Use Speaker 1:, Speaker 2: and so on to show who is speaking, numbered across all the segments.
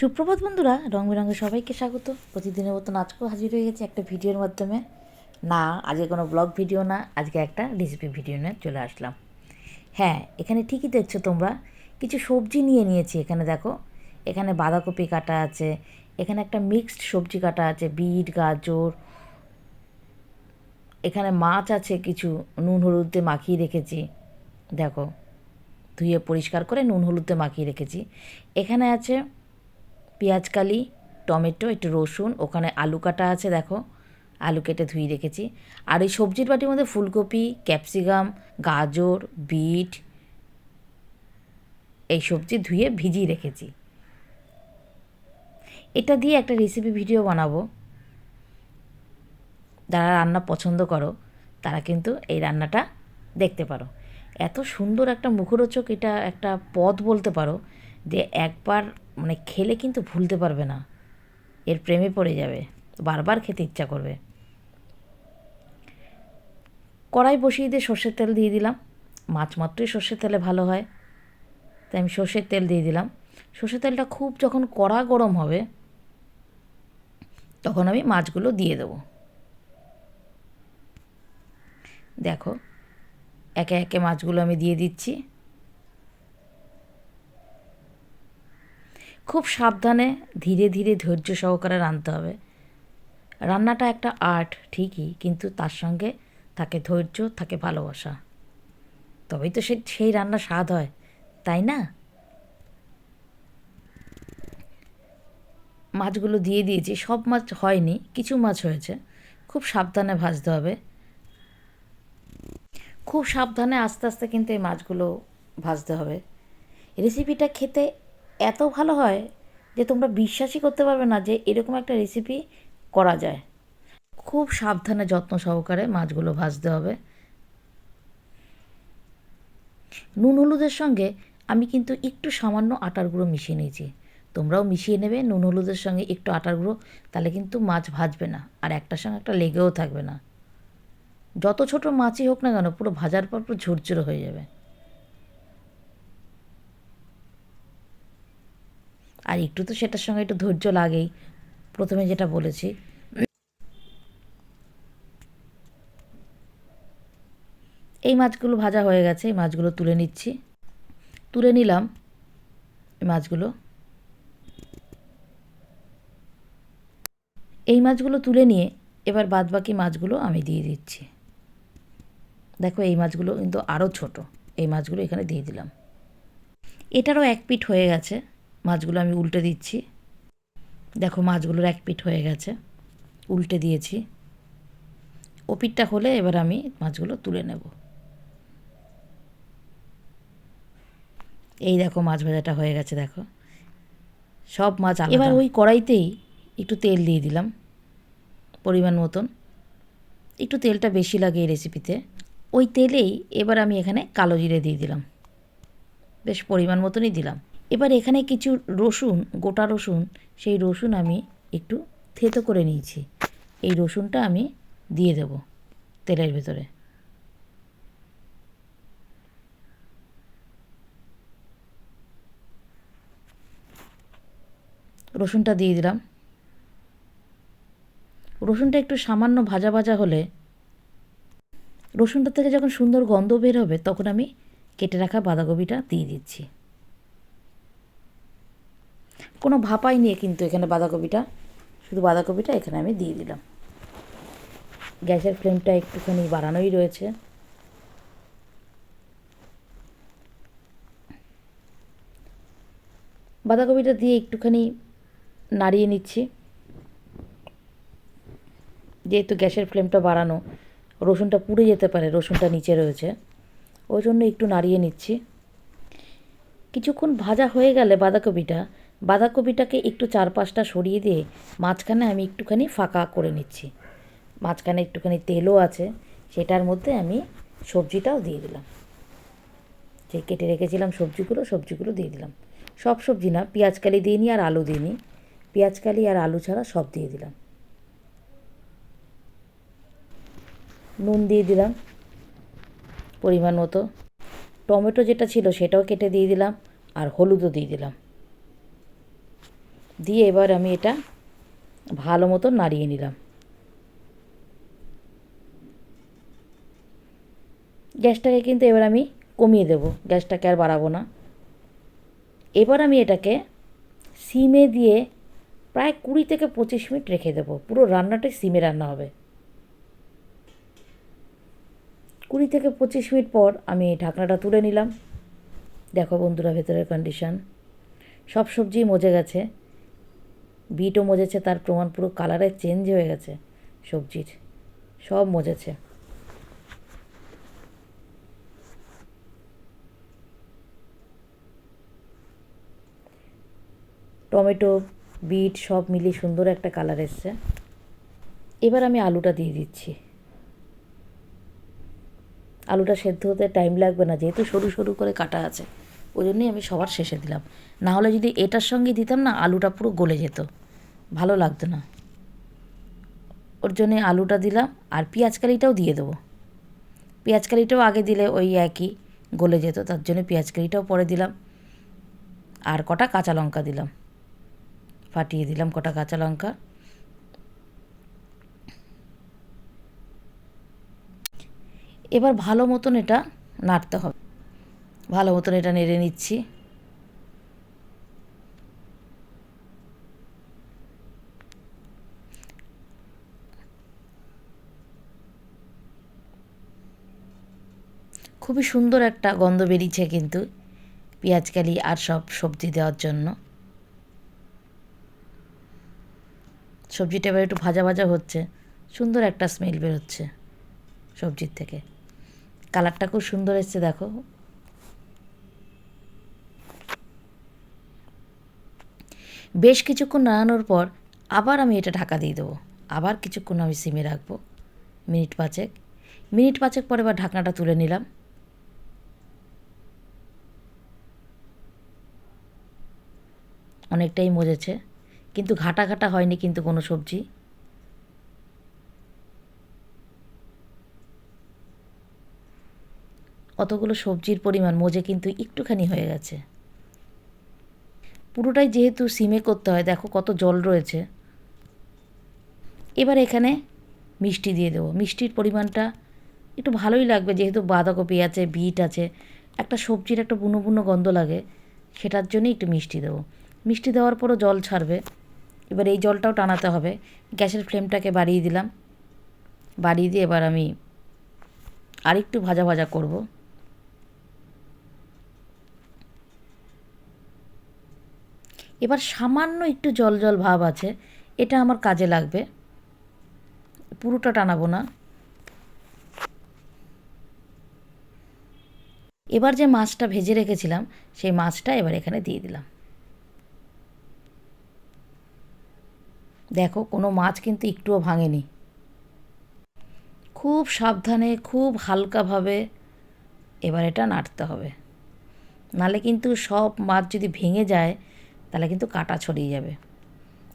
Speaker 1: সুপ্রভাত বন্ধুরা রং বেরঙে সবাইকে স্বাগত। প্রতিদিনের মতো আজকেও হাজির হয়ে গেছে একটা ভিডিওর মাধ্যমে। না, আজকে কোনো ব্লগ ভিডিও না, আজকে একটা রেসিপি ভিডিও নিয়ে চলে আসলাম। হ্যাঁ এখানে ঠিকই দেখছ তোমরা, কিছু সবজি নিয়ে নিয়েছি এখানে দেখো। এখানে বাঁধাকপি কাটা আছে, এখানে একটা মিক্সড সবজি কাটা আছে, বিট, গাজর। এখানে মাছ আছে, কিছু নুন হলুদ মাখিয়ে রেখেছি। দেখো, ধুয়ে পরিষ্কার করে নুন হলুদে মাখিয়ে রেখেছি। এখানে আছে পেঁয়াজকালি টমেটো, একটু রসুন, ওখানে আলু কাটা আছে, দেখো। আলু কেটে ধুয়ে রেখেছি। আর এই সবজির বাটির মধ্যে ফুলকপি, ক্যাপসিকাম, গাজর, বিট, এই সবজি ধুয়ে ভিজিয়ে রেখেছি। এটা দিয়ে একটা রেসিপি ভিডিও বানাবো। যারা রান্না পছন্দ করো, তারা কিন্তু এই রান্নাটা দেখতে পারো। এত সুন্দর একটা মুখরোচক এটা একটা পদ বলতে পারো যে একবার মানে খেলে কিন্তু ভুলতে পারবে না। এর প্রেমে পড়ে যাবে। বারবার খেতে ইচ্ছা করবে। কড়াই বসিয়ে দিয়ে সর্ষের তেল দিয়ে দিলাম। মাছ মাত্রই সর্ষের তেলে ভালো হয়। তাই আমি সর্ষের তেল দিয়ে দিলাম। সর্ষের তেলটা খুব যখন কড়া গরম হবে, তখন আমি মাছগুলো দিয়ে দেবো। দেখো, একে একে মাছগুলো আমি দিয়ে দিচ্ছি। খুব সাবধানে ধীরে ধীরে ধৈর্য সহকারে রাঁধতে হবে। রান্নাটা একটা আর্ট ঠিকই, কিন্তু তার সঙ্গে থাকে ধৈর্য থাকে ভালোবাসা। তবেই তো সে, সেই রান্না স্বাদ হয়, তাই না? মাছগুলো দিয়ে দিয়েছি, সব মাছ হয়নি, কিছু মাছ হয়েছে। খুব সাবধানে ভাজতে হবে। খুব সাবধানে আস্তে আস্তে কিন্তু এই মাছগুলো ভাজতে হবে। রেসিপিটা খেতে এত ভালো হয় যে তোমরা বিশ্বাসই করতে পারবে না যে এরকম একটা রেসিপি করা যায়। খুব সাবধানে যত্ন সহকারে মাছগুলো ভাজতে হবে। নুন হলুদের সঙ্গে আমি কিন্তু একটু সামান্য আটার গুঁড়ো মিশিয়ে নিয়েছি। তোমরাও মিশিয়ে নেবে নুন হলুদের সঙ্গে একটু আটার গুঁড়ো, তাহলে কিন্তু মাছ ভাজবে না আর একটার সঙ্গে একটা লেগেও থাকবে না। যত ছোট মাছই হোক না কেন পুরো ভাজার পর পুরো ঝুরঝুরে হয়ে যাবে। আর একটু তো সেটার সঙ্গে একটু ধৈর্য লাগেই। প্রথমে যেটা বলেছি। এই মাছগুলো ভাজা হয়ে গেছে, এই মাছগুলো তুলে নিচ্ছি। তুলে নিলাম এই মাছগুলো। এই মাছগুলো তুলে নিয়ে এবার বাদবাকি মাছগুলো আমি দিয়ে দিচ্ছি। দেখো এই মাছগুলো কিন্তু আরও ছোট, এই মাছগুলো এখানে দিয়ে দিলাম। এটারও এক পিঠ হয়ে গেছে। মাছগুলো আমি উল্টে দিচ্ছি। দেখো মাছগুলোর এক পিঠ হয়ে গেছে। উল্টে দিয়েছি। ও পিঠটা হলে এবার আমি মাছগুলো তুলে নেব। এই দেখো মাছ ভাজাটা হয়ে গেছে, দেখো। সব মাছ এবার ওই কড়াইতেই একটু তেল দিয়ে দিলাম, পরিমাণ মতন। একটু তেলটা বেশি লাগে এই রেসিপিতে ওই তেলেই এবার আমি এখানে কালো জিরে দিয়ে দিলাম। বেশ পরিমাণ মতনই দিলাম। এবার এখানে কিছু রসুন, গোটা রসুন, সেই রসুন আমি একটু থেতো করে নিয়েছি। এই রসুনটা আমি দিয়ে দেব তেলের ভেতরে। রসুনটা দিয়ে দিলাম। রসুনটা একটু সামান্য ভাজা ভাজা হলে রসুনটা থেকে যখন সুন্দর গন্ধ বের হবে, তখন আমি কেটে রাখা বাঁধাকপিটা দিয়ে দিচ্ছি। কোনো ভাপাই নিয়ে কিন্তু এখানে বাঁধাকপিটা, শুধু বাঁধাকপিটা এখানে আমি দিয়ে দিলাম। গ্যাসের ফ্লেমটা একটুখানি বাড়ানোই রয়েছে। বাঁধাকপিটা দিয়ে একটুখানি নাড়িয়ে নিচ্ছি। যেহেতু গ্যাসের ফ্লেমটা বাড়ানো, রসুনটা পুড়ে যেতে পারে, রসুনটা নিচে রয়েছে। ওই জন্য একটু নাড়িয়ে নিচ্ছি। কিছুক্ষণ ভাজা হয়ে গেলে বাঁধাকপিটা বাঁধাকপিটাকে একটু চারপাশটা সরিয়ে দিয়ে মাঝখানে আমি একটুখানি ফাঁকা করে নিচ্ছি। মাঝখানে একটুখানি তেলও আছে, সেটার মধ্যে আমি সবজিটাও দিয়ে দিলাম। যে কেটে রেখেছিলাম সবজিগুলো সবজিগুলো দিয়ে দিলাম। সব সবজি না পেঁয়াজকালি দিইনি আর আলু দিইনি পেঁয়াজকালি আর আলু ছাড়া সব দিয়ে দিলাম। নুন দিয়ে দিলাম পরিমাণ মতো। টমেটো যেটা ছিল সেটাও কেটে দিয়ে দিলাম আর হলুদও দিয়ে দিলাম। দিয়ে এবার আমি এটা ভালো মতো নাড়িয়ে নিলাম। গ্যাসটাকে কিন্তু এবার আমি কমিয়ে দেব, গ্যাসটাকে আর বাড়াবো না। এবার আমি এটাকে সিমে দিয়ে প্রায় কুড়ি থেকে পঁচিশ মিনিট রেখে দেবো, পুরো রান্নাটাই সিমে রান্না হবে। কুড়ি থেকে পঁচিশ মিনিট পর আমি ঢাকনাটা তুলে নিলাম। দেখো বন্ধুরা, ভেতরের কন্ডিশন সব সবজি মজে গেছে। বিটও মজেছে, তার প্রমাণ পুরো কালারে চেঞ্জ হয়ে গেছে। সবজির সব মজেছে। টমেটো, বিট সব মিলিয়ে সুন্দর একটা কালার এসছে। এবার আমি আলুটা দিয়ে দিচ্ছি। আলুটা সেদ্ধ হতে টাইম লাগবে না, যেহেতু সরু সরু করে কাটা আছে। ওই জন্যই আমি সবার শেষে দিলাম। না হলে যদি এটার সঙ্গে দিতাম না, আলুটা পুরো গলে যেত। ভালো লাগতো না। ওর জন্যে আলুটা দিলাম আর পেঁয়াজ কালিটাও দিয়ে দেবো। পেঁয়াজ কালিটাও আগে দিলে ওই একই গলে যেত, তার জন্য পেঁয়াজ কালিটাও পরে দিলাম। আর কটা কাঁচা লঙ্কা দিলাম। ফাটিয়ে দিলাম কটা কাঁচা লঙ্কা। এবার ভালো মতন এটা নাড়তে হবে। ভালো মতন এটা নেড়ে নিচ্ছি। খুবই সুন্দর একটা গন্ধ বেরিয়েছে কিন্তু পেঁয়াজকালি আর সব সবজি দেওয়ার জন্য। সবজিটা এবার একটু ভাজা ভাজা হচ্ছে, সুন্দর একটা স্মেল বেরোচ্ছে সবজির থেকে। কালারটা খুব সুন্দর এসছে, দেখো। বেশ কিছুক্ষণ নাড়ানোর পর আবার আমি এটা ঢাকা দিয়ে দেবো। আবার কিছুক্ষণ আমি সিমে রাখব। মিনিট পাঁচেক। মিনিট পাঁচেক পরে এবার ঢাকনাটা তুলে নিলাম। অনেকটাই মজেছে। কিন্তু ঘাটা ঘাটা হয়নি কিন্তু কোনো সবজি। অতগুলো সবজির পরিমাণ মজে কিন্তু একটুখানি হয়ে গেছে। পুরোটাই যেহেতু সিমে করতে হয়, দেখো কত জল রয়েছে। এবার এখানে মিষ্টি দিয়ে দেবো। মিষ্টির পরিমাণটা একটু ভালোই লাগবে, যেহেতু বাঁধাকপি আছে, বিট আছে, একটা সবজির একটা বুনো গন্ধ লাগে, সেটার জন্যই একটু মিষ্টি দেবো। মিষ্টি দেওয়ার পরও জল ছাড়বে। এবার এই জলটাও টানাতে হবে। গ্যাসের ফ্লেমটাকে বাড়িয়ে দিলাম। বাড়িয়ে দিয়ে এবার আমি আরেকটু ভাজা ভাজা করব। এবার সামান্য একটু জল জল ভাব আছে, এটা আমার কাজে লাগবে। পুরোটা টানাবো না। এবার যে মাছটা ভেজে রেখেছিলাম, সেই মাছটা এবার এখানে দিয়ে দিলাম। দেখো, কোনো মাছ কিন্তু একটুও ভাঙেনি। খুব সাবধানে, খুব হালকাভাবে এবার এটা নাড়তে হবে। নালে কিন্তু সব মাছ যদি ভেঙে যায় তাহলে কিন্তু কাটা ছড়িয়ে যাবে।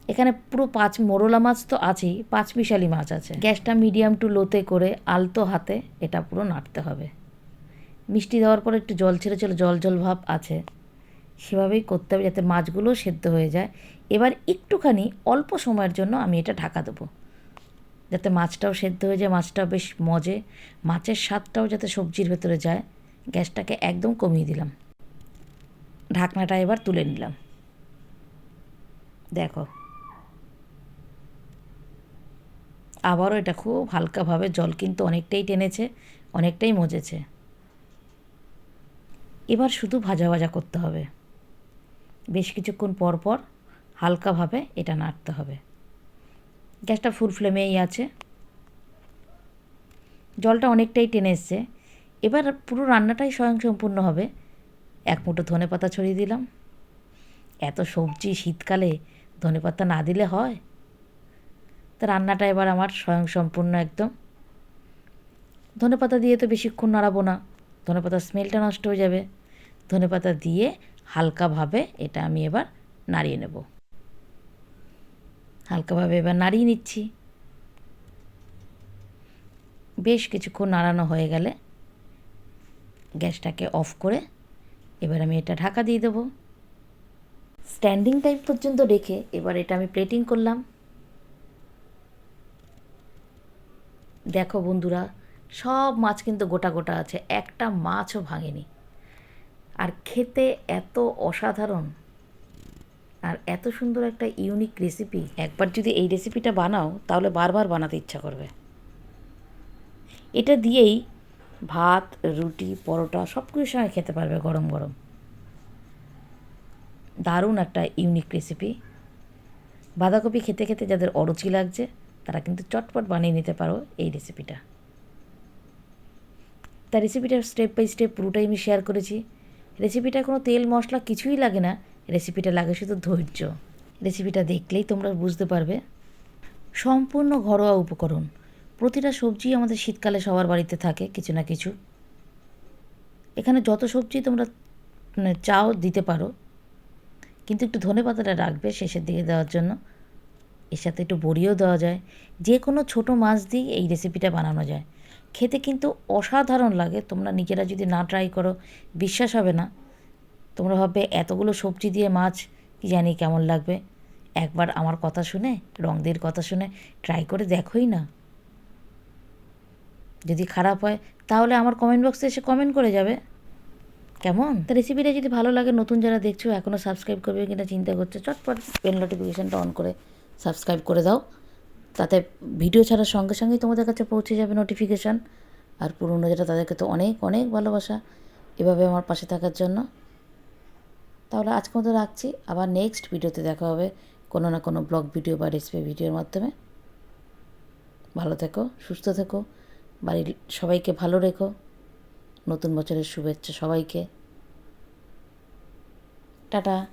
Speaker 1: এখানে পুরো পাঁচ মোরলা মাছ তো আছেই, পাঁচ মিশালি মাছ আছে। গ্যাসটা মিডিয়াম টু লোতে করে আলতো হাতে এটা পুরো নাড়তে হবে। মিষ্টি দেওয়ার পর একটু জল ছেড়ে চলে, জল জল ভাব আছে। সেভাবেই করতে হবে যাতে মাছগুলো সেদ্ধ হয়ে যায়। এবার একটুখানি অল্প সময়ের জন্য আমি এটা ঢাকা দেবো। যাতে মাছটাও সেদ্ধ হয়ে যায়, মাছটাও বেশ মজে। মাছের স্বাদটাও যাতে সবজির ভেতরে যায়। গ্যাসটাকে একদম কমিয়ে দিলাম। ঢাকনাটা এবার তুলে নিলাম। দেখো। আবারও এটা খুব হালকাভাবে জল কিন্তু অনেকটাই টেনেছে, অনেকটাই মজেছে। এবার শুধু ভাজা ভাজা করতে হবে। বেশ কিছুক্ষণ পর পর হালকাভাবে এটা নাড়তে হবে। গ্যাসটা ফুল ফ্লেমেই আছে। জলটা অনেকটাই টেনে এসছে। এবার পুরো রান্নাটাই স্বয়ংসম্পূর্ণ হবে। এক মুঠো ধনে পাতা ছড়িয়ে দিলাম। এত সবজি শীতকালে ধনে পাতা না দিলে হয়। তা রান্নাটা এবার আমার স্বয়ংসম্পূর্ণ একদম। ধনে পাতা দিয়ে তো বেশিক্ষণ নাড়াবো না। ধনে পাতার স্মেলটা নষ্ট হয়ে যাবে। ধনে পাতা দিয়ে হালকাভাবে এটা আমি এবার নাড়িয়ে নেব। হালকাভাবে এবার নাড়িয়ে নিচ্ছি। বেশ কিছুক্ষণ নাড়ানো হয়ে গেলে গ্যাসটাকে অফ করে এবার আমি এটা ঢাকা দিয়ে দেবো। স্ট্যান্ডিং টাইপ পর্যন্ত রেখে এবার এটা আমি প্লেটিং করলাম। দেখো বন্ধুরা, সব মাছ কিন্তু গোটা গোটা আছে, একটা মাছও ভাঙেনি। আর খেতে এত অসাধারণ আর এত সুন্দর একটা ইউনিক রেসিপি একবার যদি এই রেসিপিটা বানাও, তাহলে বারবার বানাতে ইচ্ছা করবে। এটা দিয়েই ভাত, রুটি, পরোটা সব কিছুর সঙ্গে খেতে পারবে গরম গরম। দারুণ একটা ইউনিক রেসিপি বাঁধাকপি খেতে খেতে যাদের অরুচি লাগছে, তারা কিন্তু চটপট বানিয়ে নিতে পারো এই রেসিপিটা তা রেসিপিটা স্টেপ বাই স্টেপ পুরোটাই আমি শেয়ার করেছি। রেসিপিটা কোনো তেল, মশলা কিছুই লাগে না। রেসিপিটা লাগে শুধু ধৈর্য। রেসিপিটা দেখলেই তোমরা বুঝতে পারবে। সম্পূর্ণ ঘরোয়া উপকরণ। প্রতিটা সবজি আমাদের শীতকালে সবার বাড়িতে থাকে, কিছু না কিছু। এখানে যত সবজি তোমরা মানে চাও দিতে পারো কিন্তু একটু ধনে পাতাটা রাখবে শেষের দিকে দেওয়ার জন্য। এর সাথে একটু বড়িও দেওয়া যায়। যে কোনো ছোটো মাছ দিয়ে এই রেসিপিটা বানানো যায়। খেতে কিন্তু অসাধারণ লাগে। তোমরা নিজেরা যদি না ট্রাই করো, বিশ্বাস হবে না। তোমরা ভাববে, এতগুলো সবজি দিয়ে মাছ, কি জানি কেমন লাগবে? একবার আমার কথা শুনে, রংদের কথা শুনে ট্রাই করে দেখোই না। যদি খারাপ হয়, তাহলে আমার কমেন্ট বক্সে এসে কমেন্ট করে যাবে। কেমন? তা রেসিপিটা যদি ভালো লাগে, নতুন যারা দেখছ এখনও সাবস্ক্রাইব করবে কিনা চিন্তা করছ, চটপট বেল নোটিফিকেশানটা অন করে সাবস্ক্রাইব করে দাও। তাতে ভিডিও ছাড়ার সঙ্গে সঙ্গেই তোমাদের কাছে পৌঁছে যাবে নোটিফিকেশান আর পুরনো যেটা তাদেরকে তো অনেক অনেক ভালোবাসা এভাবে আমার পাশে থাকার জন্য। তাহলে আজকে মতো রাখছি। আবার নেক্সট ভিডিওতে দেখা হবে কোনো না কোনো ব্লগ ভিডিও বা রেসিপি ভিডিওর মাধ্যমে। ভালো থেকো, সুস্থ থেকো। বাড়ির সবাইকে ভালো রেখো। নতুন বছরের শুভেচ্ছা সবাইকে। টাটা।